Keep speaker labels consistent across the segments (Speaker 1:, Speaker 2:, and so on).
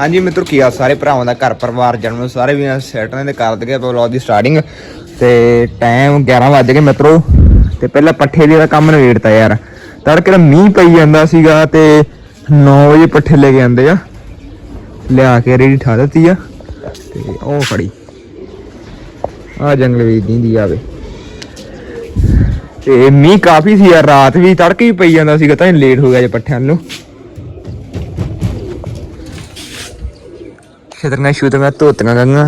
Speaker 1: ਹਾਂਜੀ ਮਿੱਤਰੋ, ਕੀ ਆ? ਸਾਰੇ ਭਰਾਵਾਂ ਦਾ ਘਰ ਪਰਿਵਾਰ ਜਨਮ ਸਾਰੇ ਵੀ ਸੈਟ ਦੇ ਕਰ ਦਗੇ ਵਲੌਗ ਦੀ ਸਟਾਰਟਿੰਗ ਤੇ ਟਾਈਮ 11 ਵਜ ਗਏ ਮਿੱਤਰੋ। ਤੇ ਪਹਿਲਾਂ ਪੱਠੇ ਦੀ ਦਾ ਕੰਮ ਨਵੇੜਤਾ ਯਾਰ। ਤੜਕੇ ਦਾ ਮੀਂਹ ਪਈ ਜਾਂਦਾ ਸੀਗਾ ਤੇ 9 ਵਜੇ ਪੱਠੇ ਲੈ ਕੇ ਆਂਦੇ ਆ। ਲਿਆ ਕੇ ਰੇੜੀ ਠਾ ਦਿੱਤੀ ਆ ਤੇ ਉਹ ਫੜੀ। ਆ ਜੰਗਲ ਵੀ ਦੀਂਦੀ ਆਵੇ। ਤੇ ਮੀਂਹ ਕਾਫੀ ਸੀ ਯਾਰ, ਰਾਤ ਵੀ ਤੜਕੇ ਵੀ ਪਈ ਜਾਂਦਾ ਸੀਗਾ, ਤਾਂ ਲੇਟ ਹੋ ਗਿਆ ਜੇ ਪੱਠਿਆਂ ਨੂੰ। ਖੇਤਰੀਆਂ ਸ਼ੂਤਰੀਆਂ ਧੋਤੀਆਂ ਗੰਗਾ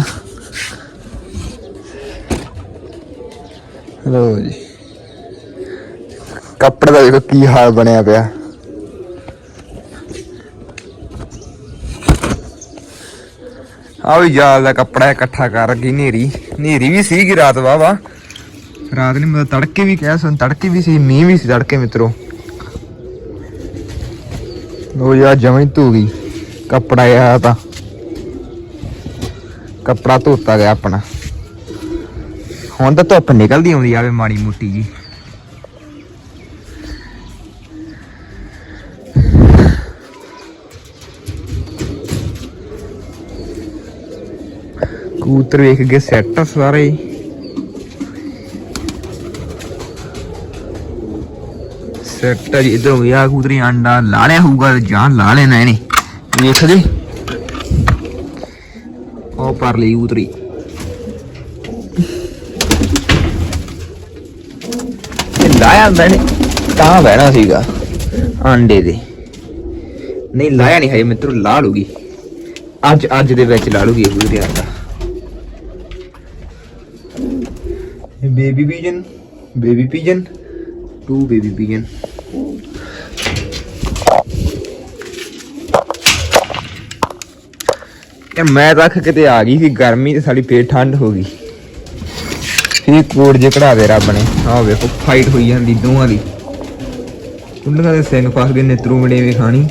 Speaker 1: ਲੋ ਜੀ। ਕੱਪੜੇ ਦਾ ਦੇਖੋ ਕੀ ਹਾਲ ਬਣਿਆ ਪਿਆ। ਆ ਵੀ ਜਾਲ ਦਾ ਕੱਪੜਾ ਇਕੱਠਾ ਕਰ ਰੱਖੀ ਨੇਰੀ ਨੇਰੀ ਵੀ ਸੀਗੀ ਰਾਤ ਵਾਵਾ ਰਾਤ ਨਹੀਂ, ਮਤਲਬ ਤੜਕੇ ਵੀ ਕਿਹਾ ਸੁਣ ਤੜਕੇ ਵੀ ਸੀ, ਮੀਂਹ ਵੀ ਸੀ ਤੜਕੇ ਮਿੱਤਰੋ। ਲੋ ਯਾਰ ਜਮੀ ਧੂ ਗਈ। ਕੱਪੜਾ ਆ ਤਾਂ। ਕੱਪੜਾ ਧੋਤਾ ਗਿਆ ਆਪਣਾ। ਹੁਣ ਤਾਂ ਧੁੱਪ ਨਿਕਲਦੀ ਆਉਂਦੀ ਆਵੇ ਮਾੜੀ ਮੋਟੀ ਜੀ। ਕਬੂਤਰ ਵੇਖ ਕੇ ਸੈੱਟ ਸਾਰੇ ਹੀ। ਸੈੱਟ ਆ ਜੀ, ਇਧਰੋਂ ਵੀ ਆ ਕਬੂਤਰੀ ਆਂਡਾ ਲਾ ਲਿਆ ਹੋਊਗਾ ਜਾਂ ਲਾ ਲੈਣਾ ਇਹਨੇ। ਵੇਖ ਜੀ। ਕਬੂਤਰੀ ਇਹ ਲਾਇਆ ਨੇ ਤਾਂ ਬਹਿਣਾ ਸੀਗਾ ਆਂਡੇ ਦੇ। ਨਹੀਂ ਲਾਇਆ ਨਹੀਂ ਹੈ ਮਿੱਤਰੋ ਲਾ ਲੂਗੀ। ਅੱਜ ਅੱਜ ਦੇ ਵਿੱਚ ਲਾ ਲੂਗੀ ਇਹ ਕਬੂਤਰੀ ਆਂਡਾ ਇਹ baby pigeon baby pigeon two baby pigeon ਯਾਰ ਮੈਂ ਰੱਖ ਕਿਤੇ ਆ ਗਈ ਸੀ ਗਰਮੀ ਤੇ ਸਾਡੀ ਫੇਰ ਠੰਡ ਹੋ ਗਈ। ਫੇਰ ਕੋੜ ਜੇ ਕਢਾ ਦੇ ਰੱਬ ਨੇ। ਆਹ ਵੇਖੋ ਫਾਈਟ ਹੋਈ ਜਾਂਦੀ ਦੋਵਾਂ ਦੀ। ਉਹਨਾਂ ਦੇ ਸਿੰਘ ਫਸ ਗਏ ਨੇਤਰੂ ਮੜੇ ਵੀ ਖਾਣੀ।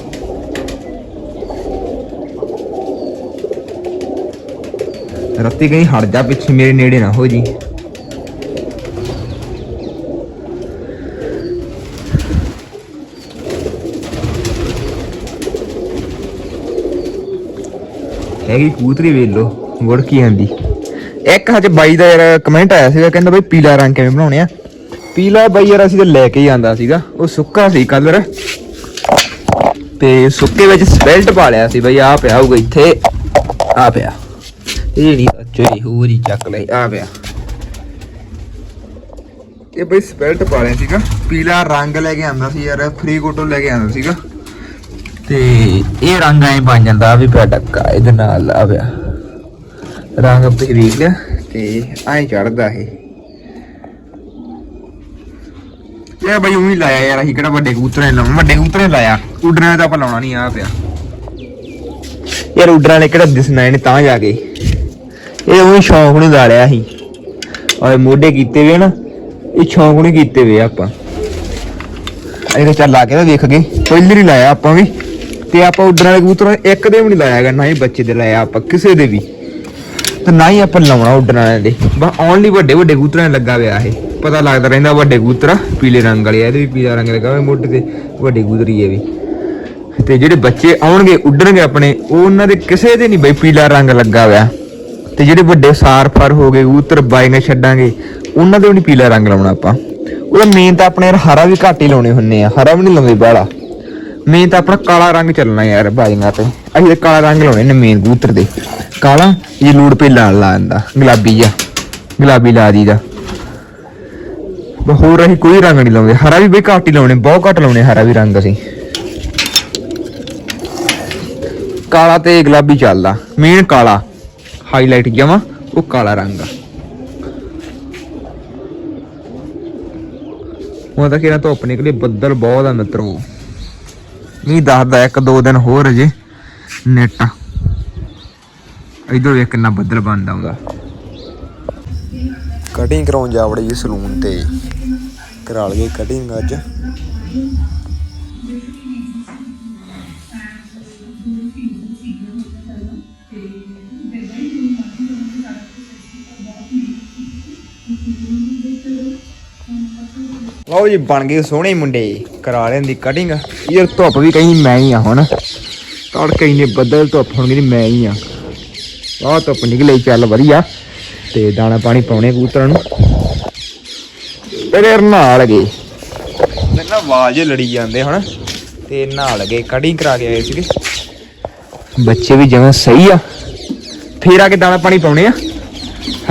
Speaker 1: ਰੱਤੀ ਕਹੀਂ ਹਟ ਜਾ ਪਿੱਛੇ, ਮੇਰੇ ਨੇੜੇ ਨਾ ਹੋ ਜੀ। ਹੈਗੀ ਕੂਤਰੀ ਵੇਖ ਲੋ ਮੁੜ ਕੀ ਆਂਦੀ। ਇੱਕ ਹਜੇ ਬਾਈ ਦਾ ਯਾਰ ਕਮੈਂਟ ਆਇਆ ਸੀਗਾ, ਕਹਿੰਦਾ ਬਈ ਪੀਲਾ ਰੰਗ ਕਿਵੇਂ ਬਣਾਉਣੇ ਆ? ਪੀਲਾ ਬਾਈ ਯਾਰ ਅਸੀਂ ਤਾਂ ਲੈ ਕੇ ਹੀ ਆਂਦਾ ਸੀਗਾ, ਉਹ ਸੁੱਕਾ ਸੀ ਕਲਰ ਤੇ ਸੁੱਕੇ ਵਿੱਚ ਸਪੈਲਟ ਪਾ ਲਿਆ ਸੀ ਬਈ ਆ ਪਿਆ ਹੋਊਗਾ ਇੱਥੇ ਆ ਪਿਆ। ਇਹ ਨਹੀਂ ਚੋਈ ਹੋਰ ਹੀ ਚੱਕ ਲਈ ਆ ਪਿਆ। ਇਹ ਬਈ ਸਪੈਲਟ ਪਾ ਲਿਆ ਸੀਗਾ, ਪੀਲਾ ਰੰਗ ਲੈ ਕੇ ਆਂਦਾ ਸੀ ਯਾਰ ਫ੍ਰੀ ਕੋਟੋ ਲੈ ਕੇ ਆਂਦਾ ਸੀਗਾ। ਤੇ ਇਹ ਰੰਗ ਐ ਬਣ ਜਾਂਦਾ ਵੀ ਪਿਆ ਡੱਕਾ, ਇਹਦੇ ਨਾਲ ਆ ਪਿਆ। ਰੰਗ ਤੁਸੀਂ ਵੇਖ ਤੇ ਐਂ ਚੜਦਾ ਇਹ। ਇਹ ਬਈ ਉਹੀ ਲਾਇਆ ਯਾਰ, ਅਸੀਂ ਕਿਹੜਾ ਵੱਡੇ ਕਬੂਤਰਾਂ ਲਾਉਣਾ। ਵੱਡੇ ਕਬੂਤਰਾਂ ਲਾਇਆ ਉਡਰਾਂ ਦਾ ਆਪਾਂ ਲਾਉਣਾ ਨਹੀਂ, ਆ ਪਿਆ। ਯਾਰ ਉਡਰਾਂ ਨੇ ਕਿਹੜਾ ਦਿਸਣਾ ਇਹਨੇ ਤਾਂ ਜਾ ਕੇ। ਇਹ ਉਹੀ ਸ਼ੌਂਕ ਨੂੰ ਲਾ ਲਿਆ ਸੀ ਔਰ ਮੋਢੇ ਕੀਤੇ ਵੇ ਨਾ, ਇਹ ਸ਼ੌਂਕ ਨੂੰ ਕੀਤੇ ਵੇ ਆਪਾਂ। ਇਹਦੇ ਚੱਲ ਲਾ ਕੇ ਤਾਂ ਦੇਖ ਗਏ ਪਹਿਲੀ ਨਹੀਂ ਲਾਇਆ ਆਪਾਂ ਵੀ। ਤੇ ਆਪਾਂ ਉੱਡਣ ਵਾਲੇ ਕਬੂਤਰਾਂ ਦੇ ਇੱਕ ਦੇ ਵੀ ਨਹੀਂ ਲਾਇਆ ਹੈਗਾ ਨਾ ਹੀ ਬੱਚੇ ਦੇ ਲਾਇਆ ਆਪਾਂ ਕਿਸੇ ਦੇ ਵੀ। ਤੇ ਨਾ ਹੀ ਆਪਾਂ ਲਾਉਣਾ ਉੱਡਣ ਵਾਲਿਆਂ ਦੇ। ਬਸ ਓਨਲੀ ਵੱਡੇ ਵੱਡੇ ਕਬੂਤਰਾਂ ਨੇ ਲੱਗਾ ਹੋਇਆ ਇਹ। ਪਤਾ ਲੱਗਦਾ ਰਹਿੰਦਾ ਵੱਡੇ ਕਬੂਤਰ ਪੀਲੇ ਰੰਗ ਵਾਲੇ ਆ, ਇਹਦੇ ਵੀ ਪੀਲਾ ਰੰਗ ਲੱਗਾ ਹੋਇਆ ਮੋਢੇ ਤੇ ਵੱਡੇ ਕਬੂਤਰੀ ਇਹ ਵੀ। ਤੇ ਜਿਹੜੇ ਬੱਚੇ ਆਉਣਗੇ ਉੱਡਣਗੇ ਆਪਣੇ ਉਹ ਉਹਨਾਂ ਦੇ ਕਿਸੇ ਦੇ ਨਹੀਂ ਬਈ ਪੀਲਾ ਰੰਗ ਲੱਗਾ ਹੋਇਆ। ਤੇ ਜਿਹੜੇ ਵੱਡੇ ਸਾਰ ਫਰ ਹੋ ਗਏ ਕਬੂਤਰ ਬਾਈਆਂ ਛੱਡਾਂਗੇ ਉਹਨਾਂ ਦੇ ਵੀ ਨਹੀਂ ਪੀਲਾ ਰੰਗ ਲਾਉਣਾ ਆਪਾਂ। ਉਹਦਾ ਮੇਨ ਤਾਂ ਆਪਣੇ ਯਾਰ ਹਰਾ ਵੀ ਘੱਟ ਹੀ ਲਾਉਣੇ ਹੁੰਨੇ ਆ ਹਰਾ ਵੀ ਨਹੀਂ ਲਾਉਂਦੇ ਬਾਹਲਾ। ਮੇਨ ਤਾਂ ਆਪਣਾ ਕਾਲਾ ਰੰਗ ਚੱਲਣਾ ਯਾਰ ਬਾਈਆਂ ਤੇ। ਅਸੀਂ ਤਾਂ ਕਾਲਾ ਰੰਗ ਲਾਉਣੇ ਨੇ ਮੇਨ ਕਬੂਤਰ ਦੇ। ਕਾਲਾ, ਇਹ ਲੂੜ ਪੇ ਲਾਲ ਲਾ ਦਿੰਦਾ ਗੁਲਾਬੀ ਜਿਹਾ। ਗੁਲਾਬੀ ਲਾ ਦੀਦਾ ਹੋਰ ਅਸੀਂ ਕੋਈ ਰੰਗ ਨਹੀਂ ਲਾਉਂਦੇ। ਹਰਾ ਵੀ ਬਈ ਘੱਟ ਹੀ ਲਾਉਣੇ, ਬਹੁਤ ਘੱਟ ਲਾਉਣੇ ਹਰਾ ਵੀ ਰੰਗ ਅਸੀਂ। ਕਾਲਾ ਤੇ ਗੁਲਾਬੀ ਚੱਲਦਾ। ਮੇਨ ਕਾਲਾ। ਹਾਈਲਾਈਟ ਜਮਾ ਉਹ ਕਾਲਾ ਰੰਗ ਆ। ਹੁਣ ਤਾਂ ਕਿਹੜਾ ਧੁੱਪ ਨਿਕਲੀ ਬੱਦਲ ਬਹੁਤ ਆ ਮਿੱਤਰੋ। ਨਹੀਂ ਦੱਸਦਾ ਇੱਕ ਦੋ ਦਿਨ ਹੋਰ ਅਜੇ ਨੈਟ। ਇਧਰ ਵੇਖ ਕਿੰਨਾ ਬੱਦਲ ਬਣਦਾ ਹੁੰਦਾ। ਕਟਿੰਗ ਕਰਾਉਣ ਜਾ ਵੜੇ ਜੀ ਸਲੂਨ ਤੇ। ਕਰਾ ਲਈਏ ਕਟਿੰਗ ਅੱਜ। ਲਓ ਜੀ ਬਣ ਗਏ ਸੋਹਣੇ ਮੁੰਡੇ। ਕਰਾ ਲੈਣ ਦੀ ਕਟਿੰਗ ਯਾਰ ਧੁੱਪ ਵੀ ਕਹੀਂ ਮੈਂ ਹੀ ਆ ਹੁਣ। ਤੜਕੇ ਇੰਨੇ ਬੱਦਲ ਧੁੱਪ ਹੁਣ ਮੇਰੀ ਮੈਂ ਹੀ ਆ। ਆਹ ਧੁੱਪ ਨਿਕਲੇ ਚੱਲ ਵਧੀਆ। ਤੇ ਦਾਣਾ ਪਾਣੀ ਪਾਉਣੇ ਕਬੂਤਰਾਂ ਨੂੰ। ਤੇਰੇ ਨਾਲ ਗਏ। ਤੇ ਨਾ ਆਵਾਜ਼ ਲੜੀ ਜਾਂਦੇ ਹਨ ਤੇ ਨਾਲ ਗਏ ਕਟਿੰਗ ਕਰਾ ਕੇ ਆਏ ਸੀਗੇ। ਬੱਚੇ ਵੀ ਜਿਵੇਂ ਸਹੀ ਆ। ਫੇਰ ਆ ਕੇ ਦਾਣਾ ਪਾਣੀ ਪਾਉਣੇ ਆ।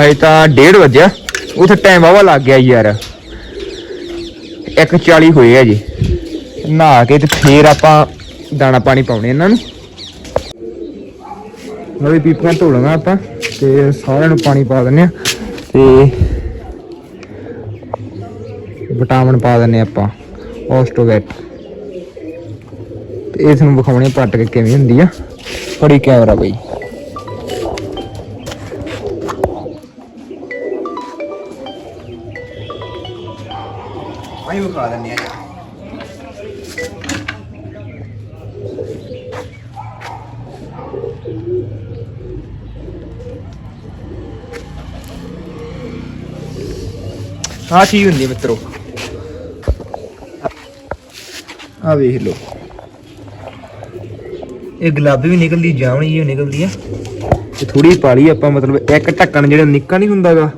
Speaker 1: ਹਜੇ ਤਾਂ 1:30 ਵਜਿਆ। ਉਥੇ ਟਾਈਮ ਵਾਵਾ ਲੱਗ ਗਿਆ ਯਾਰ। 1:40 ਹੋਏ ਆ ਜੀ। ਨਹਾ ਕੇ ਤੇ ਫੇਰ ਆਪਾਂ ਦਾਣਾ ਪਾਣੀ ਪਾਉਣੇ ਇਹਨਾਂ ਨੂੰ। ਨਵੀਂ ਪੀਪੀਆਂ ਧੋ ਲਾਂਗਾ ਆਪਾਂ ਤੇ ਸਾਰਿਆਂ ਨੂੰ ਪਾਣੀ ਪਾ ਦਿੰਨੇ ਆ ਤੇ ਵਿਟਾਮਿਨ ਪਾ ਦਿੰਨੇ ਆਪਾਂ ਔਸਟੋਵੈਟ ਇਸ ਨੂੰ ਵਿਖਾਉਣੇ ਪੱਟ ਕੇ ਕਿਵੇਂ ਹੁੰਦੀ ਆ। ਫੜੀ ਕੈਮਰਾ ਬਈ। ਆਈ ਵਿਖਾ ਦਿੰਨੇ ਆ ਆ ਚੀਜ਼ ਹੁੰਦੀ ਮਿੱਤਰੋ ਆ ਵੇਖ ਲਓ ਇਹ ਗੁਲਾਬੀ ਵੀ ਨਿਕਲਦੀ ਜਾਵਣੀ ਵੀ ਨਿਕਲਦੀ ਆ। ਤੇ ਥੋੜੀ ਪਾਲੀ ਆਪਾਂ ਮਤਲਬ ਇੱਕ ਢੱਕਣ ਜਿਹੜਾ ਨਿੱਕਾ ਨਹੀਂ ਹੁੰਦਾਗਾ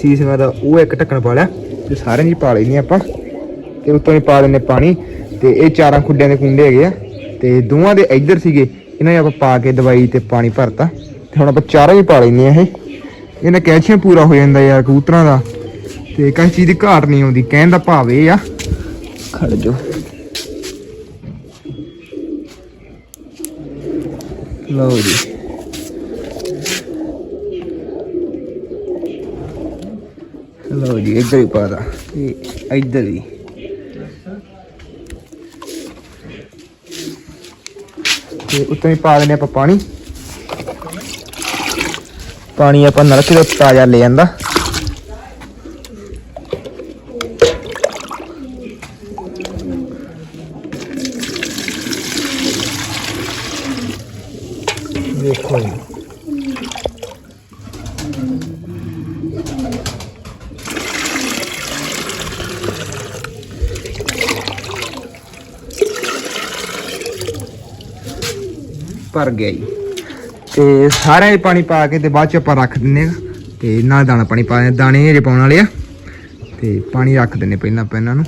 Speaker 1: ਸੀਸਿਆਂ ਦਾ ਉਹ ਇੱਕ ਢੱਕਣ ਪਾ ਲਿਆ ਤੇ ਸਾਰਿਆਂ ਦੀ ਪਾ ਲੈਣੀ ਆਪਾਂ। ਤੇ ਉੱਤੋਂ ਹੀ ਪਾ ਦਿੰਨੇ ਪਾਣੀ ਤੇ ਇਹ ਚਾਰਾਂ ਖੁੱਡਿਆਂ ਦੇ ਕੁੰਡੇ ਹੈਗੇ ਆ ਤੇ ਦੋਵਾਂ ਦੇ ਇੱਧਰ ਸੀਗੇ, ਇਹਨਾਂ ਨੇ ਆਪਾਂ ਪਾ ਕੇ ਦਵਾਈ ਤੇ ਪਾਣੀ ਭਰਤਾ ਤੇ ਹੁਣ ਆਪਾਂ ਚਾਰਾਂ ਹੀ ਪਾ ਲੈਨੇ ਆ ਇਹ। ਇਹਨਾਂ ਕੈਲਸ਼ੀਅਮ ਪੂਰਾ ਹੋ ਜਾਂਦਾ ਯਾਰ ਕਬੂਤਰਾਂ ਦਾ ਤੇ ਕਿਸੇ ਚੀਜ਼ ਦੀ ਘਾਟ ਨਹੀਂ ਆਉਂਦੀ, ਕਹਿਣ ਦਾ ਭਾਵ ਇਹ ਆ। ਖੜ ਜੋ ਲਓ ਜੀ। ਲਓ ਜੀ, ਇੱਧਰ ਹੀ ਪਾਦਾ ਇਹ ਇੱਧਰ ਹੀ ਤੇ ਉੱਤੇ ਹੀ ਪਾ ਦਿੰਦੇ ਆਪਾਂ ਪਾਣੀ। ਪਾਣੀ ਆਪਾਂ ਨਲਕੇ ਤੋਂ ਤਾਜ਼ਾ ਲੈ ਜਾਂਦਾ ਦੇਖੋ ਜੀ ਭਰ ਗਿਆ ਜੀ। ਤੇ ਸਾਰਾ ਹੀ ਪਾਣੀ ਪਾ ਕੇ ਤੇ ਬਾਅਦ ਚ ਆਪਾਂ ਰੱਖ ਦਿੰਨੇ ਆ ਤੇ ਨਾਲ ਦਾਣਾ ਪਾਣੀ ਪਾ ਦਿੰਦੇ, ਦਾਣੇ ਹਜੇ ਪਾਉਣ ਵਾਲੇ ਆ। ਤੇ ਪਾਣੀ ਰੱਖ ਦਿੰਨੇ ਪਹਿਲਾਂ ਆਪਾਂ ਇਹਨਾਂ ਨੂੰ।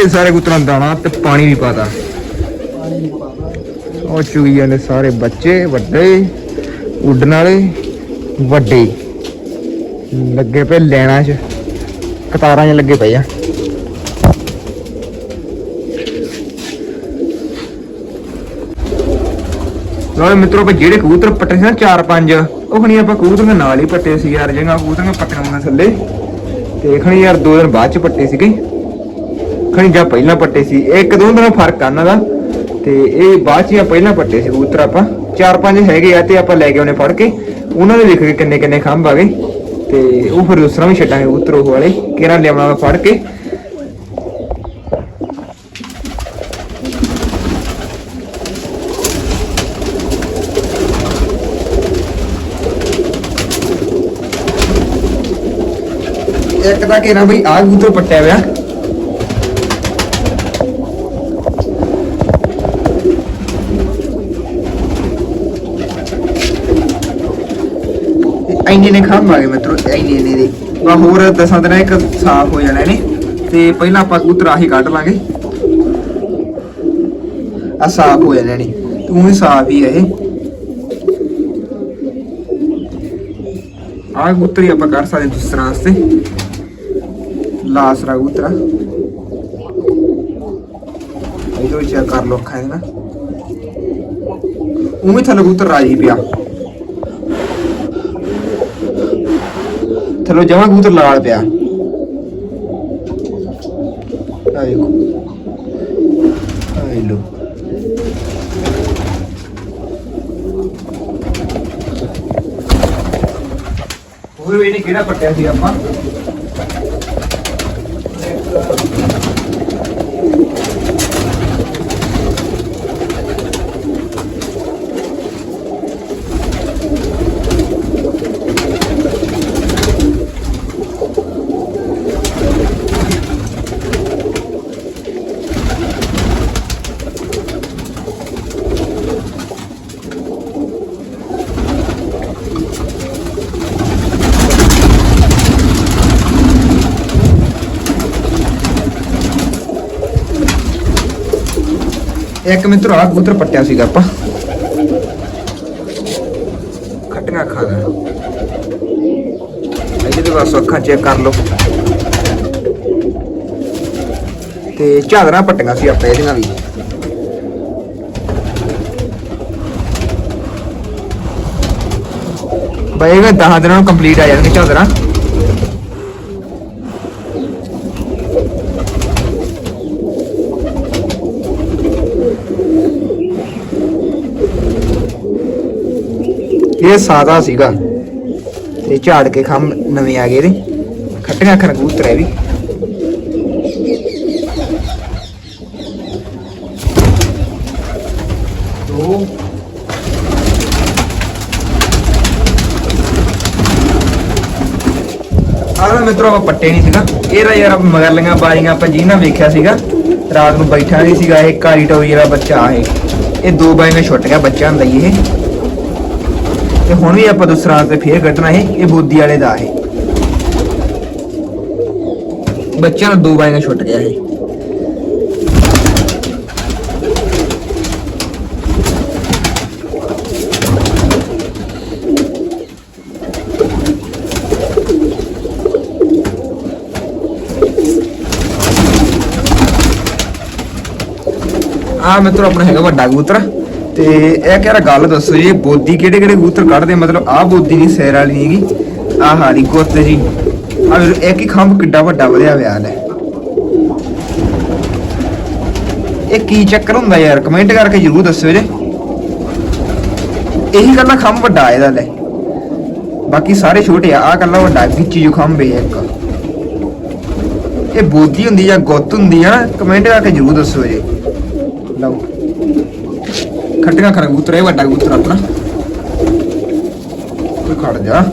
Speaker 1: ਸਾਰੇ ਦੇ ਸਾਰੇ ਕਬੂਤਰਾਂ ਨੂੰ ਦਾਣਾ ਤੇ ਪਾਣੀ ਵੀ ਪਾਤਾ। ਉਹ ਚੁਗੀ ਜਾਂਦੇ ਸਾਰੇ ਬੱਚੇ ਵੱਡੇ, ਉੱਡਣ ਵਾਲੇ ਵੱਡੇ। ਲੱਗੇ ਪਏ ਲੈਣਾ ਚ, ਕਤਾਰਾਂ 'ਚ ਲੱਗੇ ਪਏ ਆ। ਲੋ ਮਿੱਤਰੋ, ਆਪਾਂ ਜਿਹੜੇ ਕਬੂਤਰ ਪੱਟੇ ਸੀ ਨਾ ਚਾਰ ਪੰਜ, ਉਹ ਖਣੀ ਆਪਾਂ ਕਬੂਤਰ ਦੇ ਨਾਲ ਹੀ ਪੱਟੇ ਸੀ ਯਾਰ ਜਿਹੜੀਆਂ ਕਬੂਤਰਾਂ ਪੱਟੀਆਂ ਹੋਈਆਂ ਥੱਲੇ। ਤੇ ਖਣੀ ਯਾਰ, ਦੋ ਦਿਨ ਬਾਅਦ ਚ ਪੱਟੇ ਸੀਗੇ। ਖਣੀ ਪਹਿਲਾਂ ਪੱਟੇ ਸੀ। ਇਹ ਇੱਕ ਦੋ ਦਿਨ ਫ਼ਰਕ ਆ ਉਹਨਾਂ ਦਾ। ਤੇ ਇਹ ਬਾਅਦ ਚ ਜਾਂ ਪਹਿਲਾਂ ਪੱਟੇ ਸੀ ਕਬੂਤਰ ਆਪਾਂ। ਚਾਰ ਪੰਜ ਹੈਗੇ ਆ ਤੇ ਆਪਾਂ ਲੈ ਕੇ ਆਉਣੇ ਫੜ ਕੇ। ਉਹਨਾਂ ਦੇ ਵੇਖ ਕੇ ਕਿੰਨੇ ਕਿੰਨੇ ਖੰਭ ਆ ਗਏ। ਤੇ ਉਹ ਫਿਰ ਦੂਸਰਾ ਵੀ ਛੱਡਾਂਗੇ ਕਬੂਤਰ ਉਹ ਵਾਲੇ। ਕਿਹੜਾ ਲਿਆਉਣਾ ਫੜ ਕੇ। ਇੱਕ ਤਾਂ ਕਿਹੜਾ ਬਈ ਆਹ ਕਬੂਤਰ ਪੱਟਿਆ ਹੋਇਆ। ਇੰਨੇ ਨੇ ਖਾਮ ਆ ਗਏ ਮਿੱਤਰੋ, ਇੰਨੇ ਇੰਨੇ ਦੇ। ਵਾ ਹੋਰ ਦਸਾਂ ਦਿਨਾਂ ਇੱਕ ਸਾਫ਼ ਹੋ ਜਾਣਾ ਨੇ ਤੇ ਪਹਿਲਾਂ ਆਪਾਂ ਕਬੂਤਰ ਆਹੀ ਕੱਢ ਲਾਂਗੇ। ਆ ਸਾਫ਼ ਹੋ ਜਾਣਾ ਨੇ ਤੂੰ ਵੀ ਸਾਫ਼ ਹੀ ਹੈ ਇਹ। ਆਹ ਕਬੂਤਰ ਹੀ ਆਪਾਂ ਕਰ ਸਕਦੇ ਦੂਸਰਾ ਵਾਸਤੇ। ਲਾਸਰਾ ਕਬੂਤਰ। ਇਹੋ ਜਿਹਾ ਕਰ ਲੋ ਅੱਖਾਂ ਇਹਦੇ ਉਵੇਂ ਥੱਲੇ ਕਬੂਤਰ ਰਾਜੀ ਪਿਆ। ਥੱਲੇ ਜਮਾ ਕਬੂਤਰ ਲਾਲ ਪਿਆ। ਆ ਦੇਖੋ। ਆ ਲੋ ਹੋਰ ਵੀ ਨਹੀਂ ਕਿਹੜਾ ਪੱਟਿਆ ਸੀ ਆਪਾਂ? ਇੱਕ ਮਿੱਤਰ ਆ ਕਬੂਤਰ ਪੱਟਿਆ ਸੀਗਾ ਆਪਾਂ। ਖੱਟੀਆਂ ਖਾਣਾ ਇਹਦੇ ਤੇ ਬਸ ਅੱਖਾਂ ਚੈੱਕ ਕਰ ਲਓ। ਤੇ ਝਾਦਰਾਂ ਪੱਟੀਆਂ ਸੀ ਆਪਾਂ ਇਹਦੀਆਂ ਵੀ। ਬਈ ਇਹ 10 ਦਿਨਾਂ ਨੂੰ ਕੰਪਲੀਟ ਆ ਜਾਣਗੇ ਝਾਦਰਾਂ ਇਹ ਸਾਦਾ ਸੀਗਾ। ਤੇ ਝਾੜ ਕੇ ਖੰਭ ਨਵੇਂ ਆ ਗਏ ਇਹਦੇ ਖੱਟੀਆਂ ਅੱਖਾਂ ਕਬੂਤਰ ਵੀ। ਦੋ ਆਹ ਮਿੱਤਰੋ ਆਪਾਂ ਪੱਟੇ ਨਹੀਂ ਸੀਗਾ। ਇਹਦਾ ਯਾਰ ਆਪਾਂ ਮਗਰ ਲੀਆਂ ਬਾਰੀਆਂ ਆਪਾਂ ਜਿਹਨਾਂ ਵੇਖਿਆ ਸੀਗਾ, ਰਾਤ ਨੂੰ ਬੈਠਾ ਨਹੀਂ ਸੀਗਾ, ਇਹ ਕਾਲੀ ਟੋਈ ਜਿਹੜਾ ਬੱਚਾ ਇਹ। ਇਹ ਦੋ ਬਾਈਆਂ ਛੁੱਟ ਗਿਆ ਬੱਚਾ ਹੁੰਦਾ ਜੀ ਇਹ। ਤੇ ਹੁਣ ਵੀ ਆਪਾਂ ਦੂਸਰਾ ਤੇ ਫੇਰ ਕੱਢਣਾ ਇਹ ਇਹ ਬੋਦੀ ਵਾਲੇ ਦਾ ਹੈ ਬੱਚਿਆਂ ਨੂੰ ਦੋ ਬਾਈਆਂ ਛੁੱਟ ਗਿਆ ਇਹ ਆ ਮਿੱਤਰ, ਆਪਣਾ ਹੈਗਾ ਵੱਡਾ ਕਬੂਤਰ। ਤੇ ਇਹ ਕਹਿ ਗੱਲ ਦੱਸੋ ਜੀ, ਬੋਦੀ ਕਿਹੜੇ ਕਿਹੜੇ ਕਬੂਤਰ ਕੱਢਦੇ? ਮਤਲਬ ਆਹ ਬੋਦੀ ਨਹੀਂ ਸੈਰ ਵਾਲੀ ਨਹੀਂ ਹੈਗੀ। ਆਹ ਹਾਰੀ ਗੁੱਤ ਜੀ। ਆ ਇੱਕ ਹੀ ਖੰਭ ਕਿੱਡਾ ਵੱਡਾ ਵਧਿਆ ਹੋਇਆ ਲੈ ਇਹ ਕੀ ਚੱਕਰ ਹੁੰਦਾ ਯਾਰ? ਕਮੈਂਟ ਕਰਕੇ ਜਰੂਰ ਦੱਸਿਓ ਜੇ। ਇਹੀ ਗੱਲਾਂ ਖੰਭ ਵੱਡਾ ਇਹਦਾ ਲੈ। ਬਾਕੀ ਸਾਰੇ ਛੋਟੇ ਆ ਆ ਕੱਲਾ ਵੱਡਾ, ਵਿੱਚ ਜੋ ਖੰਭ ਹੈ ਇੱਕ। ਇਹ ਬੋਦੀ ਹੁੰਦੀ ਜਾਂ ਗੁੱਤ ਹੁੰਦੀ ਆ ਕਮੈਂਟ ਕਰਕੇ ਜਰੂਰ ਦੱਸਿਓ ਜੇ। ਲਓ। ਖੱਟੀਆਂ ਖਰਾ ਕਬੂਤਰ, ਇਹ ਵੱਡਾ ਕਬੂਤਰ ਆਪਣਾ। ਕੋਈ ਖੜ ਜਾ।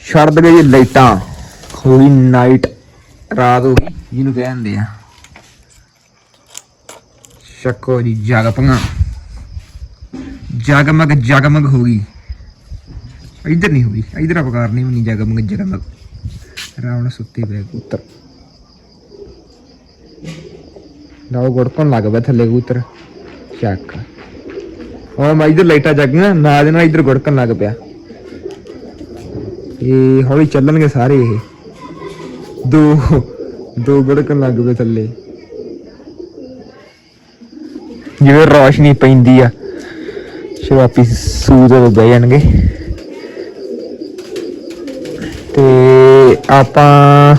Speaker 1: ਛੱਡ ਦੇ ਜੀ ਲਾਈਟਾਂ। ਹੋ ਗਈ ਨਾਈਟ ਰਾਤ ਹੋ ਗਈ, ਜਿਹਨੂੰ ਕਹਿੰਦੇ ਆ। ਸ਼ੱਕੋ ਜੀ ਜਗ ਜਗਮਗ ਜਗਮਗ ਹੋ ਗਈ। ਇੱਧਰ ਨਹੀਂ ਹੋਈ, ਇੱਧਰ ਆਪਕਾਰ ਨਹੀਂ ਹੋਣੀ ਜਗਮਗ ਜਗਮਗ ਰਾਵਣ ਸੁੱਤੇ ਪਏ ਕਬੂਤਰ। ਲਾਓ, ਗੜਕਣ ਲੱਗ ਪਿਆ ਥੱਲੇ ਕਬੂਤਰ। ਚੱਕ। ਹੁਣ ਮੈਂ ਇੱਧਰ ਲਾਈਟਾਂ ਜਗੀਆਂ ਨਾਲ ਦੇ ਨਾਲ ਇੱਧਰ ਗੜਕਣ ਲੱਗ ਪਿਆ। ਇਹ ਹੌਲੀ ਚੱਲਣਗੇ ਸਾਰੇ ਇਹ। ਦੋ ਦੋ ਗੜਕਣ ਲੱਗ ਪਏ ਥੱਲੇ। ਜਿਵੇਂ ਰੋਸ਼ਨੀ ਪੈਂਦੀ ਆ ਸ਼ਰਾਪੀ ਸੂਦ ਹੋ ਬਹਿ ਜਾਣਗੇ। ਆਪਾਂ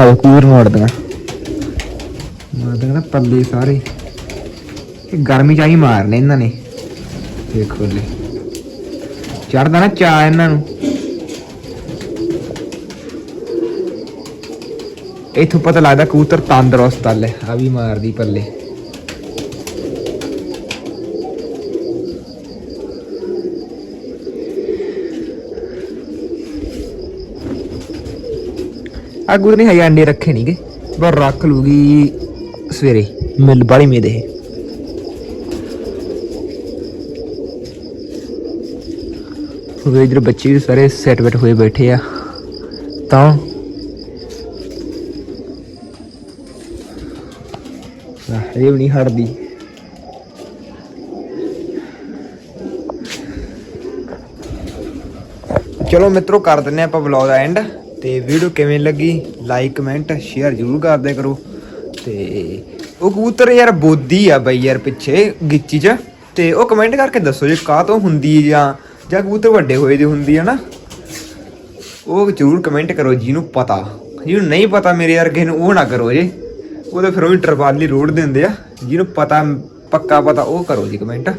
Speaker 1: ਆ ਕੂਰ ਮੋੜ ਦੇਣਾ। ਮਾਰ ਦੇਣਾ ਪੱਲੇ ਸਾਰੇ। ਇਹ ਗਰਮੀ ਚਾਹੀ ਮਾਰਨੇ ਇਹਨਾਂ ਨੇ। ਦੇਖੋ ਲੈ ਚੜਦਾ ਨਾ ਚਾ ਇਹਨਾਂ ਨੂੰ। ਇਥੋਂ ਪਤਾ ਲੱਗਦਾ ਕਬੂਤਰ ਤੰਦਰੁਸਤ ਆ ਲੈ, ਆ ਵੀ ਮਾਰਦੀ ਪੱਲੇ। ਆ ਗੁਰ ਨਹੀਂ ਅੰਡੇ ਰੱਖੇ ਨਹੀਂਗੇ ਪਰ ਰੱਖ ਲੂਗੀ ਸਵੇਰੇ, ਮਿਲ ਬਾੜੀ ਮੇ ਦੇ ਉਹ ਇਧਰ ਬੱਚੇ ਵੀ ਸਾਰੇ ਸੈਟ ਬੈਠ ਹੋਏ ਬੈਠੇ ਆ, ਤਾਂ ਇਹ ਵੀ ਨਹੀਂ ਹਟਦੀ। ਚਲੋ ਮਿੱਤਰੋ, ਕਰ ਦਿੰਨੇ ਆਪਾਂ ਵਲੌਗ ਦਾ ਐਂਡ ਤੇ ਵੀਡੀਓ ਕਿਵੇਂ ਲੱਗੀ? ਲਾਈਕ ਕਮੈਂਟ ਸ਼ੇਅਰ ਜ਼ਰੂਰ ਕਰਦੇ ਕਰੋ। ਤੇ ਉਹ ਕਬੂਤਰ ਯਾਰ ਬੋਦੀ ਆ ਬਈ ਯਾਰ ਪਿੱਛੇ ਗਿੱਚੀ 'ਚ। ਤੇ ਉਹ ਕਮੈਂਟ ਕਰਕੇ ਦੱਸੋ ਜੇ ਕਾਹ ਤੋਂ ਹੁੰਦੀ ਜਾਂ ਜਾਂ ਕਬੂਤਰ ਵੱਡੇ ਹੋਏ ਦੀ ਹੁੰਦੀ ਆ ਨਾ। ਉਹ ਜ਼ਰੂਰ ਕਮੈਂਟ ਕਰੋ ਜਿਹਨੂੰ ਪਤਾ। ਜਿਹਨੂੰ ਨਹੀਂ ਪਤਾ ਮੇਰੇ ਵਰਗੇ ਨੂੰ ਉਹ ਨਾ ਕਰੋ ਜੇ। ਉਹ ਤਾਂ ਫਿਰ ਉਹ ਟਰਵਾਲੀ ਰੋਡ ਦਿੰਦੇ ਆ। ਜਿਹਨੂੰ ਪਤਾ, ਪੱਕਾ ਪਤਾ ਉਹ ਕਰੋ ਜੀ ਕਮੈਂਟ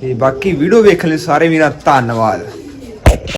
Speaker 1: ਤੇ ਬਾਕੀ ਵੀਡੀਓ ਵੇਖਣ ਲਈ ਸਾਰੇ ਮੇਰਾ ਧੰਨਵਾਦ।